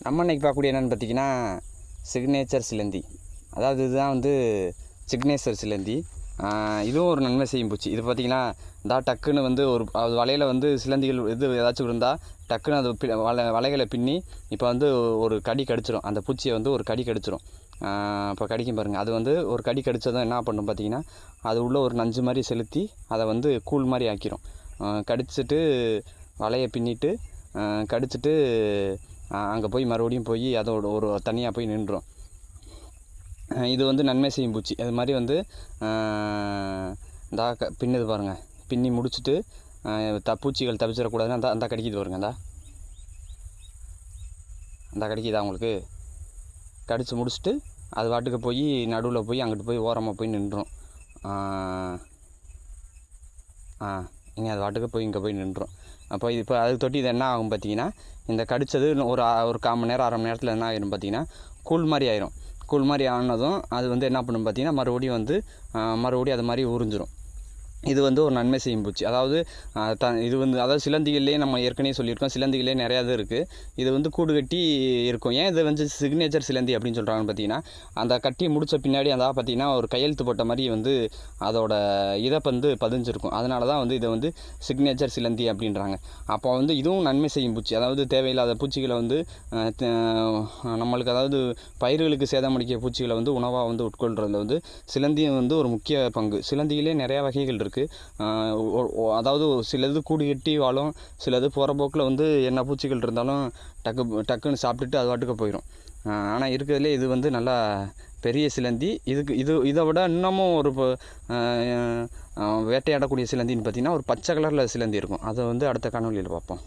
நம்ம இன்றைக்கி பார்க்கக்கூடிய என்னென்னு பார்த்தீங்கன்னா சிக்னேச்சர் சிலந்தி. அதாவது இதுதான் வந்து சிக்னேச்சர் சிலந்தி. இதுவும் ஒரு நன்மை செய்யும் பூச்சி. இது பார்த்தீங்கன்னா இந்த டக்குன்னு வந்து ஒரு அது வலையில் வந்து சிலந்திகள் இது ஏதாச்சும் இருந்தால் டக்குன்னு அது பி- வலை வலைகளை பின்னி இப்போ வந்து ஒரு கடி கடிச்சிடும் அந்த பூச்சியை வந்து ஒரு கடி கடிச்சிடும் இப்போ கடிக்கும் பாருங்கள் அது வந்து ஒரு கடி கடித்ததும் என்ன பண்ணும் பார்த்தீங்கன்னா அது உள்ள ஒரு நஞ்சு மாதிரி செலுத்தி அதை வந்து கூழ் மாதிரி ஆக்கிரும். கடிச்சிட்டு வலையை பின்னிட்டு கடிச்சிட்டு அங்கே போய் மறுபடியும் போய் அதோட ஒரு தனியாக போய் நின்றோம். இது வந்து நன்மை செய்யும் பூச்சி. அது மாதிரி வந்து இந்த க பாருங்கள் பின்னி முடிச்சுட்டு த பூச்சிகள் தப்பிச்சிடக்கூடாதுன்னு அந்த அந்த கடிக்குது பாருங்க அந்த அந்த கடிக்குதா உங்களுக்கு? கடித்து முடிச்சுட்டு அது வாட்டுக்கு போய் நடுவில் போய் அங்கிட்டு போய் ஓரமாக போய் நின்றோம். ஆ. நீங்கள் அது பாட்டுக்கு போய் இங்கே போய் நின்றும் அப்போ இது இப்போ அதுக்கு தொட்டி இது என்ன ஆகும் பார்த்தீங்கன்னா இந்த கடித்தது ஒரு ஒரு கால் மணி நேரம் அரை மணி நேரத்தில் என்ன ஆகிரும் பார்த்தீங்கன்னா கூழ் மாதிரி ஆயிரும். கூழ் மாதிரி ஆனதும் அது வந்து என்ன பண்ணும் பார்த்தீங்கன்னா மறுபடியும் வந்து மறுபடியும் அது மாதிரி உறிஞ்சிரும். இது வந்து ஒரு நன்மை செய்யும் பூச்சி. அதாவது த இது வந்து அதாவது சிலந்திகள்லேயே நம்ம ஏற்கனவே சொல்லியிருக்கோம் சிலந்திகளே நிறையா இது இருக்குது இது வந்து கூடு கட்டி இருக்கும். ஏன் இது வந்து சிக்னேச்சர் சிலந்தி அப்படின்னு சொல்கிறாங்கன்னு பார்த்தீங்கன்னா அந்த கட்டி முடித்த பின்னாடி அதாவது பார்த்தீங்கன்னா ஒரு கையெழுத்து போட்ட மாதிரி வந்து அதோட இதை வந்து பதிஞ்சிருக்கும். அதனால தான் வந்து இதை வந்து சிக்னேச்சர் சிலந்தி அப்படின்றாங்க. அப்போ வந்து இதுவும் நன்மை செய்யும் பூச்சி. அதாவது தேவையில்லாத பூச்சிகளை வந்து நம்மளுக்கு அதாவது பயிர்களுக்கு சேதமளிக்க பூச்சிகளை வந்து உணவாக வந்து உட்கொள்றதுல வந்து சிலந்தியும் வந்து ஒரு முக்கிய பங்கு. சிலந்தியிலே நிறையா வகைகள் இருக்குது அதாவது சிலது கூடு கட்டி வாழும் சிலது போகிற போக்கில் வந்து என்ன பூச்சிகள் இருந்தாலும் டக்கு டக்குன்னு சாப்பிட்டுட்டு அது வாட்டுக்கு போயிடும் ஆனால் இருக்கிறதுலே இது வந்து நல்லா பெரிய சிலந்தி. இதுக்கு இது இதை விட இன்னமும் ஒரு வேட்டையாடக்கூடிய சிலந்தின்னு பார்த்தீங்கன்னா ஒரு பச்சை கலரில் சிலந்தி இருக்கும். அதை வந்து அடுத்த காணொலியில் பார்ப்போம்.